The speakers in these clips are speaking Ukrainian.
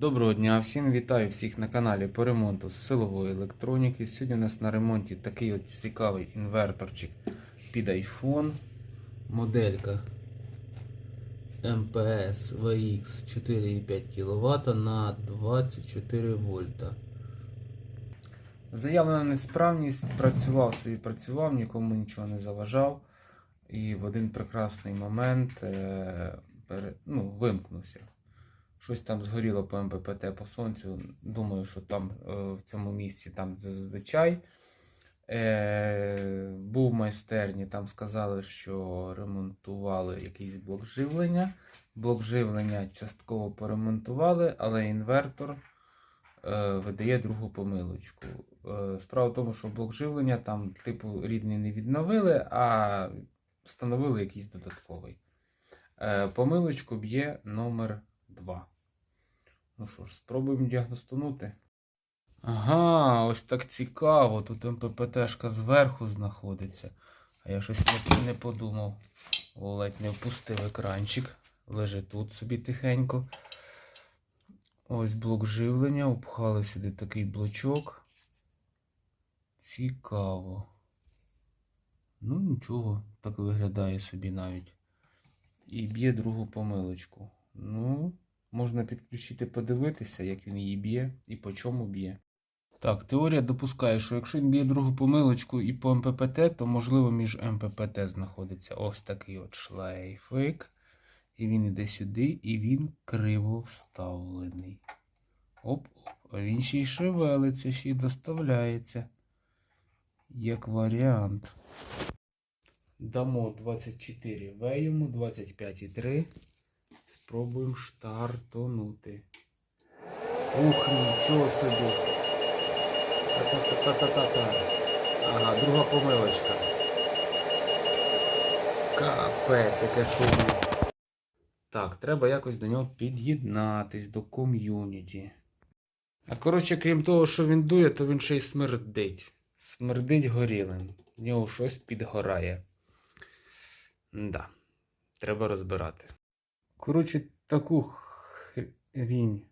Доброго дня всім вітаю всіх на каналі по ремонту силової електроніки. Сьогодні у нас на ремонті такий от цікавий інверторчик під iPhone. Моделька MPS VX 4,5 кВт на 24 вольта. Заявлена несправність, працював собі, працював, нікому нічого не заважав. І в один прекрасний момент е, ну, вимкнувся. Щось там згоріло по МППТ по сонцю. Думаю, що там е, в цьому місці, там зазвичай. Е, був в майстерні, там сказали, що ремонтували якийсь блок живлення. Блок живлення частково поремонтували, але інвертор е, видає другу помилочку. Е, справа в тому, що блок живлення там, типу, рідний не відновили, а встановили якийсь додатковий. Е, помилочку б'є номер 2. Ну що ж, спробуємо діагностунути. Ага, ось так цікаво. Тут МППТшка зверху знаходиться. А я щось не, подумав. О, ледь не впустив екранчик. Лежить тут собі тихенько. Ось блок живлення. Упхали сюди такий блочок. Цікаво. Ну, нічого, так виглядає собі навіть. І б'є другу помилочку. Ну, можна підключити, подивитися, як він її б'є і по чому б'є. Так, теорія допускає, що якщо він б'є другу помилочку і по МППТ, то можливо між МППТ знаходиться ось такий от шлейфик. І він іде сюди, і він криво вставлений. Оп, оп. А він ще й шевелиться, ще й доставляється. Як варіант. Дамо 24 В йому, 25,3. Спробуємо штартонути. Ух, нічого собі. Та-та-та-та-та-та. Ага, друга помилочка. Капець, яке шумне. Так, треба якось до нього під'єднатись до ком'юніті. А коротше, крім того, що він дує, то він ще й смердить. Смердить горілим. В нього щось підгорає. Да, треба розбирати. Коротше, таку хрінь.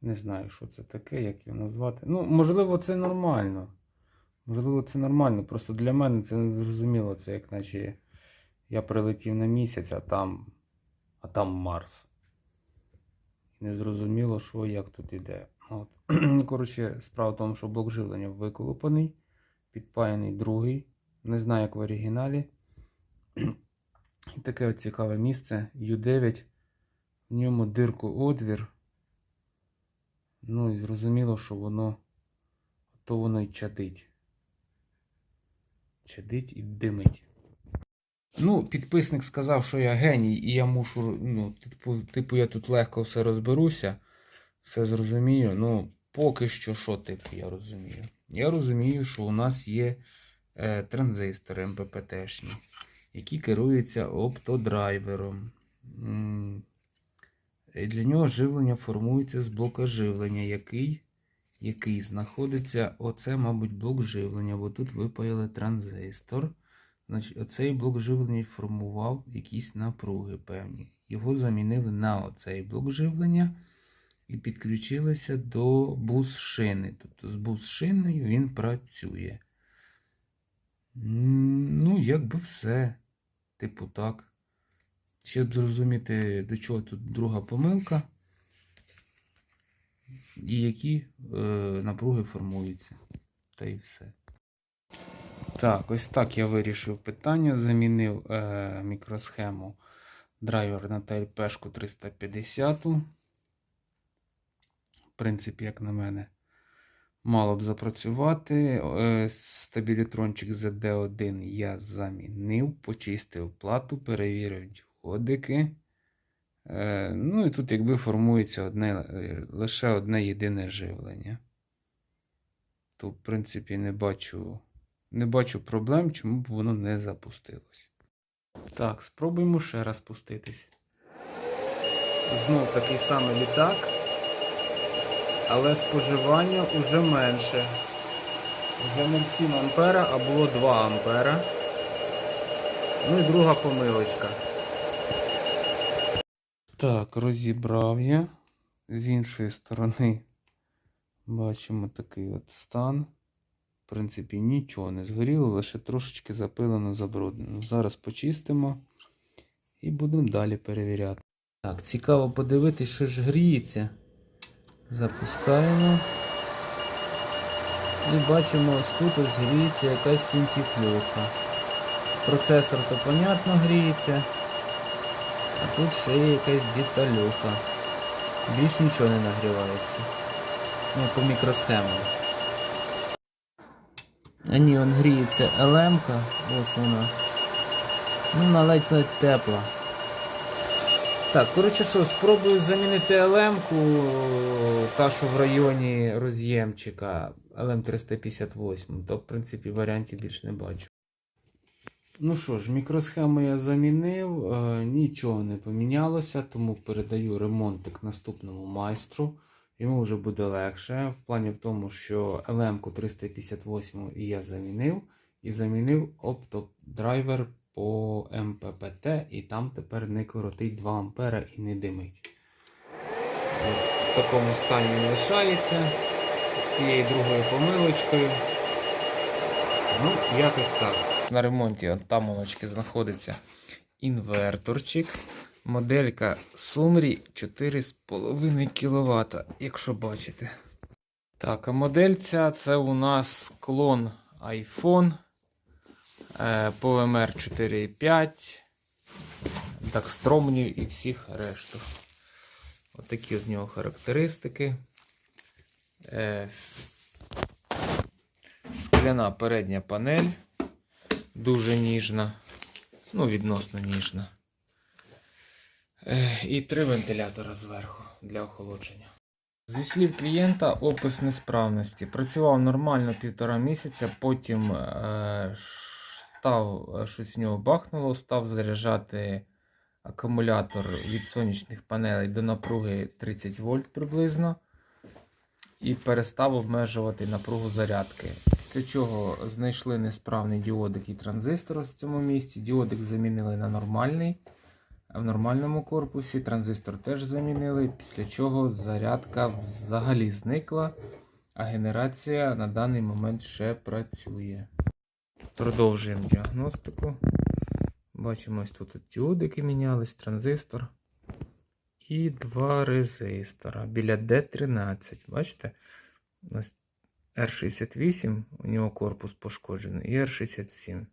Не знаю, що це таке, як його назвати. Ну, можливо, це нормально. Можливо, це нормально. Просто для мене це не зрозуміло. Це як наче я прилетів на місяць, а там, а там Марс. Не зрозуміло, що як тут іде. От. Коротше, справа в тому, що блок живлення виколупаний, підпаяний другий. Не знаю, як в оригіналі. І таке от цікаве місце. U9. В ньому дирку отвір. Ну і зрозуміло, що воно то воно й чадить. Чадить і димить. Ну, підписник сказав, що я геній, і я мушу. Ну, типу, типу, я тут легко все розберуся, все зрозумію. Ну, поки що, що типу, я розумію. Я розумію, що у нас є е, транзистори МППТшні, які керуються оптодрайвером. І Для нього живлення формується з блока живлення, який, який знаходиться. Оце, мабуть, блок живлення, бо тут випаяли транзистор. Значить, оцей блок живлення формував якісь напруги певні. Його замінили на оцей блок живлення і підключилися до бус-шини. Тобто з бус-шиною він працює. Ну, якби все. Типу так. Щоб зрозуміти, до чого тут друга помилка. І які е, напруги формуються. Та й все. Так, ось так я вирішив питання. Замінив е, мікросхему драйвер на ТЛПшку 350. В принципі, як на мене, мало б запрацювати. Е, стабілітрончик ZD1 я замінив, почистив плату, перевірив діодики. Е, ну і тут якби формується одне, е, лише одне єдине живлення. То, в принципі, не бачу, не бачу проблем, чому б воно не запустилось. Так, спробуємо ще раз спуститись. Знов такий самий літак, але споживання уже менше. Вже не 7 ампера, а було 2 ампера. Ну і друга помилочка. Так, розібрав я. з іншої сторони бачимо такий от стан. В принципі, нічого не згоріло, лише трошечки запилено, забруднено. Зараз почистимо і будемо далі перевіряти. Так, цікаво подивитись, що ж гріється. Запускаємо. І бачимо, ось тут ось гріється якась фінтіфлюха. Процесор то понятно гріється. А тут ще є якась деталюха. Більш нічого не нагрівається. Ну, по мікросхемам. А ні, он гріється ЛМ-ка, ось вона. Ну, вона ледь-ледь тепла. Так, коротше що, спробую замінити ЛМ-ку, та що в районі роз'ємчика LM358, то в принципі варіантів більше не бачу. Ну що ж, мікросхему я замінив, е, нічого не помінялося, тому передаю ремонтик наступному майстру. Йому вже буде легше. В плані в тому, що LM-ку 358 я замінив, і замінив оптодрайвер по МППТ, і там тепер не коротить 2 А і не димить. В такому стані лишається з цією другою помилочкою. Ну, якось так. На ремонті от там молочки знаходиться інверторчик. Моделька Sumri 4,5 кВт, якщо бачите. Так, а модель ця це у нас клон iPhone е, PowerMR 4.5, Daxtromny і всіх решту. Отакі в нього характеристики. Е, скляна передня панель. Дуже ніжна. Ну, відносно ніжна. Е, І три вентилятора зверху для охолодження. Зі слів клієнта, опис несправності. Працював нормально півтора місяця, потім е, став, е, щось в нього бахнуло, став заряджати акумулятор від сонячних панелей до напруги 30 вольт приблизно. І перестав обмежувати напругу зарядки. Після чого знайшли несправний діодик і транзистор в цьому місці. Діодик замінили на нормальний. В нормальному корпусі транзистор теж замінили, після чого зарядка взагалі зникла, а генерація на даний момент ще працює. Продовжуємо діагностику. Бачимо, ось тут діодики мінялись, транзистор. І два резистора біля D13. Бачите? Ось R68, у нього корпус пошкоджений, і R67.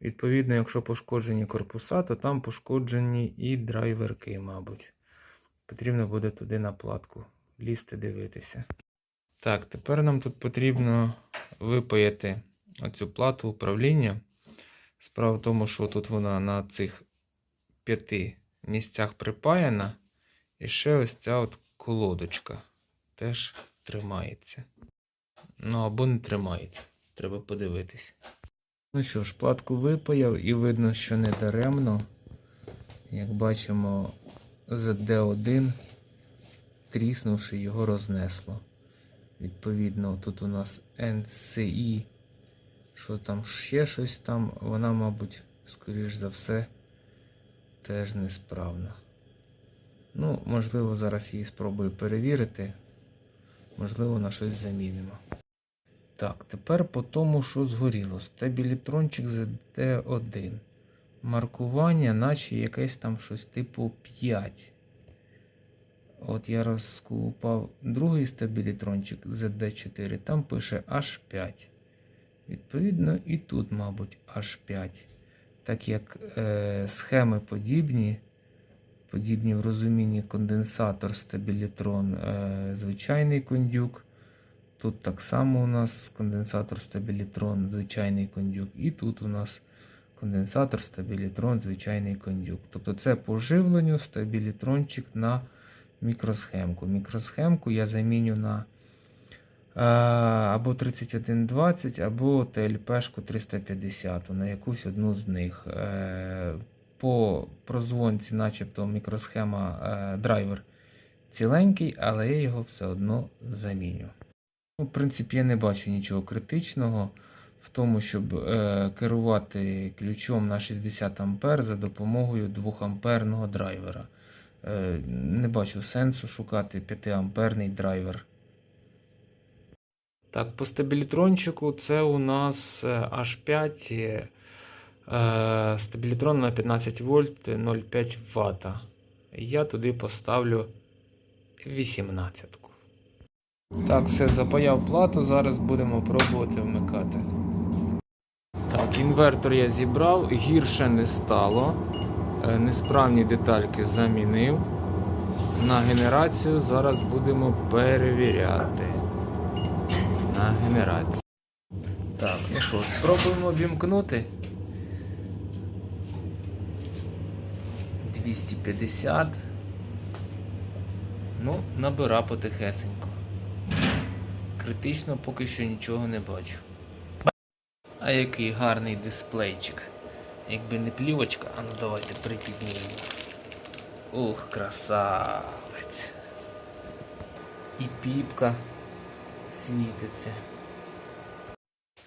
Відповідно, якщо пошкоджені корпуса, то там пошкоджені і драйверки, мабуть. Потрібно буде туди на платку лізти дивитися. Так, тепер нам тут потрібно випаяти оцю плату управління. Справа в тому, що тут вона на цих п'яти місцях припаяна. І ще ось ця от колодочка теж тримається. Ну або не тримається. Треба подивитись. Ну що ж, платку випаяв і видно, що не даремно. Як бачимо, ZD1, тріснувши, його рознесло. Відповідно, тут у нас NCI, що там ще щось там, вона, мабуть, скоріш за все, теж несправна. Ну, можливо, зараз її спробую перевірити. Можливо, на щось замінимо. Так, тепер по тому, що згоріло. Стабілітрончик ZD1. Маркування, наче якесь там щось типу 5. От я розкупав другий стабілітрончик ZD4, там пише H5. Відповідно, і тут, мабуть, H5. Так як е, схеми подібні, подібні в розумінні конденсатор, стабілітрон, е, звичайний кондюк. Тут так само у нас конденсатор стабілітрон, звичайний кондюк. І тут у нас конденсатор, стабілітрон, звичайний кондюк. Тобто це по живленню стабілітрончик на мікросхемку. Мікросхемку я заміню на або 3120, або ТЛПшку 350, на якусь одну з них. Е, по прозвонці, начебто мікросхема е, драйвер ціленький, але я його все одно заміню. Ну, в принципі, я не бачу нічого критичного в тому, щоб е, керувати ключом на 60 А за допомогою 2 амперного драйвера. Е, не бачу сенсу шукати 5 амперний драйвер. Так, по стабілітрончику це у нас е, H5 е, стабілітрон на 15 вольт 0,5 Вт. Я туди поставлю 18. Так, все, запаяв плату, зараз будемо пробувати вмикати. Так, інвертор я зібрав, гірше не стало. Е, Несправні детальки замінив. На генерацію зараз будемо перевіряти. На генерацію. Так, ну що, спробуємо вімкнути. 250. Ну, набира потихесенько. Критично поки що нічого не бачу. А який гарний дисплейчик. Якби не плівочка, а ну давайте припіднімемо. Ух, красавець. І піпка світиться.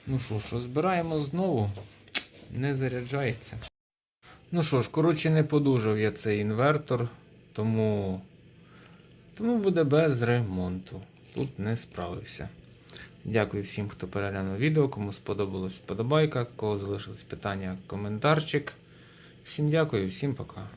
Ну що ж, розбираємо знову. Не заряджається. Ну що ж, коротше, не подужав я цей інвертор, тому, тому буде без ремонту. Тут не справився. Дякую всім, хто переглянув відео. Кому сподобалось подобайка, кого залишились питання, коментарчик. Всім дякую, всім пока.